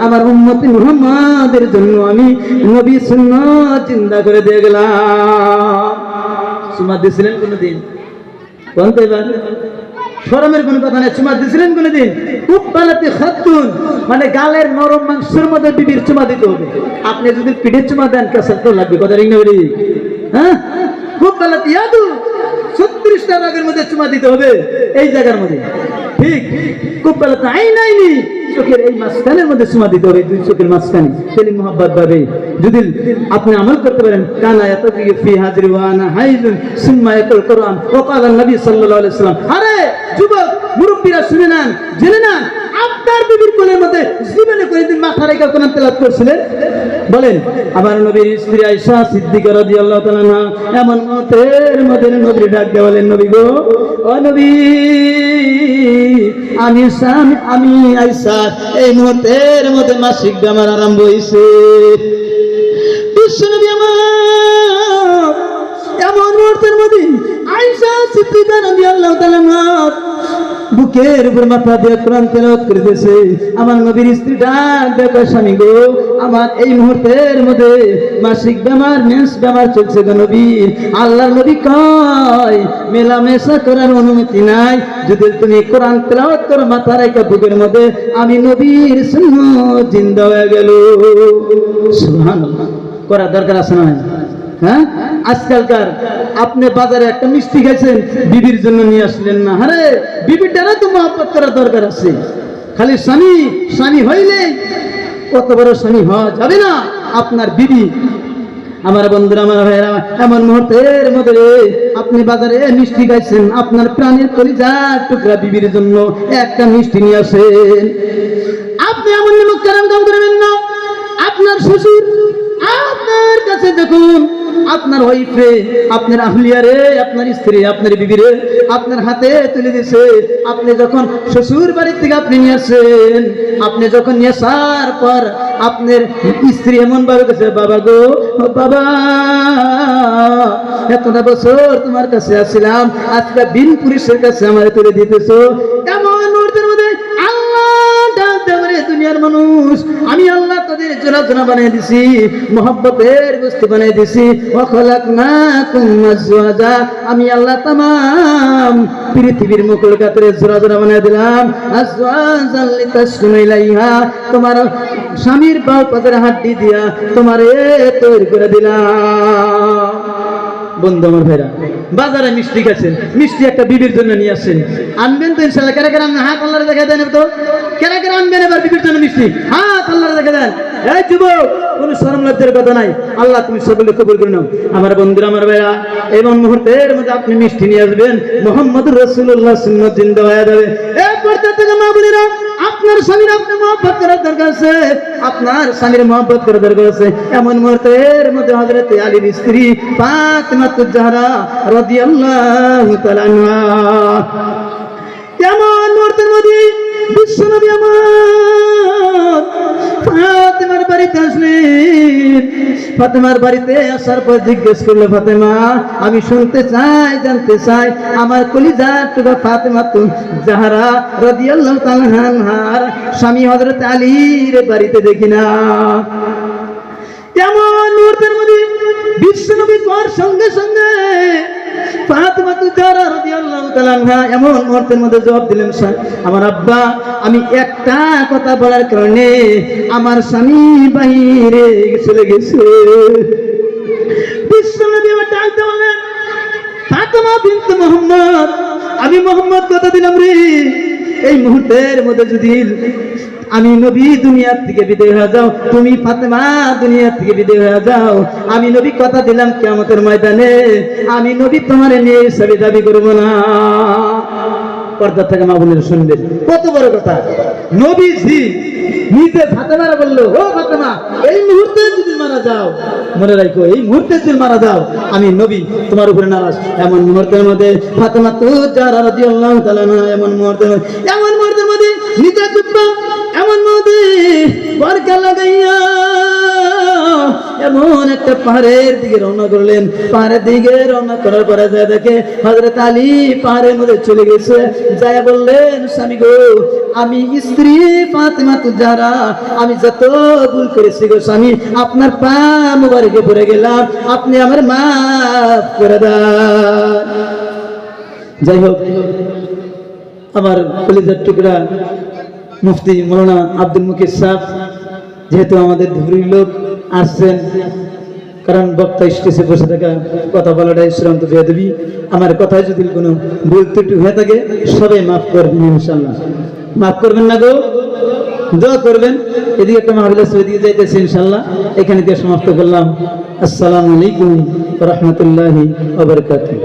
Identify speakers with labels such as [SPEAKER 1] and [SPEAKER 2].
[SPEAKER 1] আমার কোনো কথা নেই। চুমা দিয়েছিলেন খুব পালাতে খাতুন মানে গালের নরম মাংসের মধ্যে বিবির চুমা দিতে হবে। আপনি যদি পিঠের চুমা দেন কাসার তো লাগবে। কথা রিং হ্যাঁ? খুব পালাতে ইয়াদু ছত্রিশটা রাগের মধ্যে চুমা দিতে হবে। এই জায়গার মধ্যে। ঠিক। খুব তাই নাই নাইনি চোখের এই মাঝখানের মধ্যে চুমা দিতে হবে, দুই চোখের মাঝখানে। তেলি মোহাব্বত ভাবে। যদি আপনি আমল করতে পারেন, কানা এত ফি হাজির ওয়ানা হাইজুন সুম্মা এত কোরআন। ওয়া ক্বালা নবী সাল্লাল্লাহু আলাইহি আরে যুবক, মুরব্বীরা শুনে নেন, জেনে নেন আপনার বিবির কোলের মধ্যে জীবনে মাথা করছিলেন? বলেন, আমার নবীর স্ত্রী তাআলা না এমন মতের মধ্যে নবী ডাক বলেন, নবী গো, ও নবী, আমি সাম আমি আয়েশা, এই মুহূর্তের মধ্যে মাসিক আমার আরম্ভ হইছে। বিশ্বনবী আমার, এমন মুহূর্তের মধ্যে আয়েশা সিদ্দিকা রাদিয়াল্লাহু তাআলা বুকের উপর মাথা দিয়ে কোরআন তেলাওয়াত করতেছে। আমার নবীর স্ত্রী ডাক দেখো স্বামী গো, আমার এই মুহূর্তের মধ্যে মাসিক বেমার মেন্স বেমার চলছে গো নবী। আল্লাহর নবী কয়, মেলামেশা করার অনুমতি নাই। যদি তুমি কোরআন তেলাওয়াত করো, মাথা রেখা বুকের মধ্যে, আমি নবীর সুন্নত জিন্দা হয়ে গেল। সুবহানাল্লাহ। করার দরকার আছে না হ্যাঁ? আজকালকার আপনি বাজারে একটা মিষ্টি খাইছেন, বিবির জন্য নিয়ে আসলেন না। আরে, বিবির তো করার দরকার আছে। খালি স্বামী স্বামী হইলে কত বড় স্বামী হওয়া যাবে না। আপনার বিবি, আমার বন্ধুরা, আমার ভাইরা এমন মুহূর্তের মধ্যে আপনি বাজারে মিষ্টি খাইছেন, আপনার প্রাণের কলিজার টুকরা বিবির জন্য একটা মিষ্টি নিয়ে আসেন। আপনি এমন নিমক কারণ করবেন না। আপনার শ্বশুর আপনার কাছে দেখুন আপনার ওয়াইফে আপনার আহলিয়ারে, আপনার স্ত্রী আপনার বিবিরে আপনার হাতে তুলে দিছে। আপনি যখন শ্বশুর বাড়ি থেকে আপনি নিয়ে আসেন আপনি যখন নিয়ে আসার পর আপনার স্ত্রী এমন ভাবে গেছে বাবা গো বাবা, এতটা বছর তোমার কাছে আসছিলাম আজকে বিন পুরুষের কাছে আমার তুলে দিতেছো। এমন মুহূর্তের মধ্যে আল্লাহ দুনিয়ার মানুষ আমি আল্লাহ তাদের জোড়া বানিয়ে দিছি, মোহব্বতের বস্তু বানিয়ে দিছি। অখলাক না কুমাজা আমি আল্লাহ তামাম পৃথিবীর মুকুল কাতরে জোড়া বানিয়ে দিলাম। তোমার স্বামীর বাউ পাদের হাড্ডি দিয়া তোমার তৈরি করে দিলাম। বন্ধু আমার ভাইরা, বাজারে মিষ্টি গেছেন মিষ্টি একটা বিবির জন্য নিয়ে আসছেন আনবেন তো ইনশাল্লাহ, কেরা কেরা আনবেন? হাত আল্লাহরে দেখা দেন তো। কেরা কেরা আনবেন এবার বিবির জন্য মিষ্টি? হাত আল্লাহরে দেখা দেন। এই যুবক, কোনো শরম লজ্জার কথা নাই। আল্লাহ তুমি সকলে কবুল করে নাও। আমার বন্ধুরা, আমার ভাইরা এবং মুহূর্তের মধ্যে আপনি মিষ্টি নিয়ে আসবেন। মোহাম্মদ রসুল্লাহ সুন্নত জিন্দা হয়ে যাবে। এই পর্দা থেকে মা বোনেরা আপনার স্বামীর আপনি মহব্বত করার দরকার আছে, আপনার স্বামীর মহব্বত করার দরকার আছে। এমন মুহূর্তের মধ্যে হজরত আলীর স্ত্রী ফাতেমা জাহরা রাদিয়াল্লাহু তাআলা আনহা। এমন মুহূর্তের মধ্যে বিশ্বনবী আমার ফাতেমার বাড়িতে আসলেন ফাতেমার বাড়িতে আসার পর জিজ্ঞেস করল, ফাতেমা, আমি শুনতে চাই, জানতে চাই, আমার কলিজার ফাতেমা তো যাহারা রাদিয়াল্লাহু তাআলা আনহার স্বামী হযরত আলীর বাড়িতে দেখি না। এমন মুহূর্তের মধ্যে বিশ্বনবী কর সঙ্গে সঙ্গে এমন মুহূর্তের মধ্যে জবাব দিলেন "স্যার, আমার আব্বা আমি একটা কথা বলার কারণে আমার স্বামী বাহিরে চলে গেছে। আমি মোহাম্মদ কথা দিলাম রে। এই মুহূর্তের মধ্যে যদি আমি নবী দুনিয়ার থেকে বিদায় হয়ে যাও। তুমি ফাতেমা দুনিয়ার থেকে বিদায় হয়ে যাও। আমি নবী কথা দিলাম কিয়ামতের ময়দানে। আমি নবী তোমার নিয়ে সবই দাবি করব না। থেকে মা শুনবেন। কত বড় কথা। নিজে ফাতেমারা বলল, ও ফাতেমা, এই মুহূর্তে যদি মারা যাও, মনে রাখো, এই মুহূর্তে যদি মারা যাও, আমি নবী তোমার উপরে নারাজ। এমন মুহূর্তের মধ্যে ফাতেমা তো যারা তাআলা আনহা, এমন মুহূর্তের মধ্যে, এমন মুহূর্তের মধ্যে নিজে চুপ এমন এমন একটা পাহাড়ের দিকে রওনা করলেন। পাহাড়ের দিকে রওনা করার পরে দেখে হজরত আলী পাহাড়ের মধ্যে চলে গেছে। যায় বললেন, স্বামী গো, আমি স্ত্রী ফাতেমা যারা আমি যত ভুল করেছি গো স্বামী, আপনার পা মুবারকে পড়ে গেলাম। আপনি আমার মা করে দেন। যাই হোক, আমার কলিজার টুকরা মুফতি মৌলানা আব্দুল মুকির সাহ, যেহেতু আমাদের ধুরির লোক আসছেন, কারণ বক্তা স্টেজে বসে থাকা কথা বলাটাই শ্রান্ত বেদবি আমার কথায় যদি কোনো ভুল ত্রুটি হয়ে থাকে, সবাই মাফ করবেন ইনশাল্লাহ মাফ করবেন না গো, দোয়া করবেন। এদিকে একটা মাহবিল আছে ওইদিকে যাইতেছি ইনশাল্লাহ এখানে দিয়ে সমাপ্ত করলাম। আসসালামু আলাইকুম রহমতুল্লাহি ওবরকাতুহ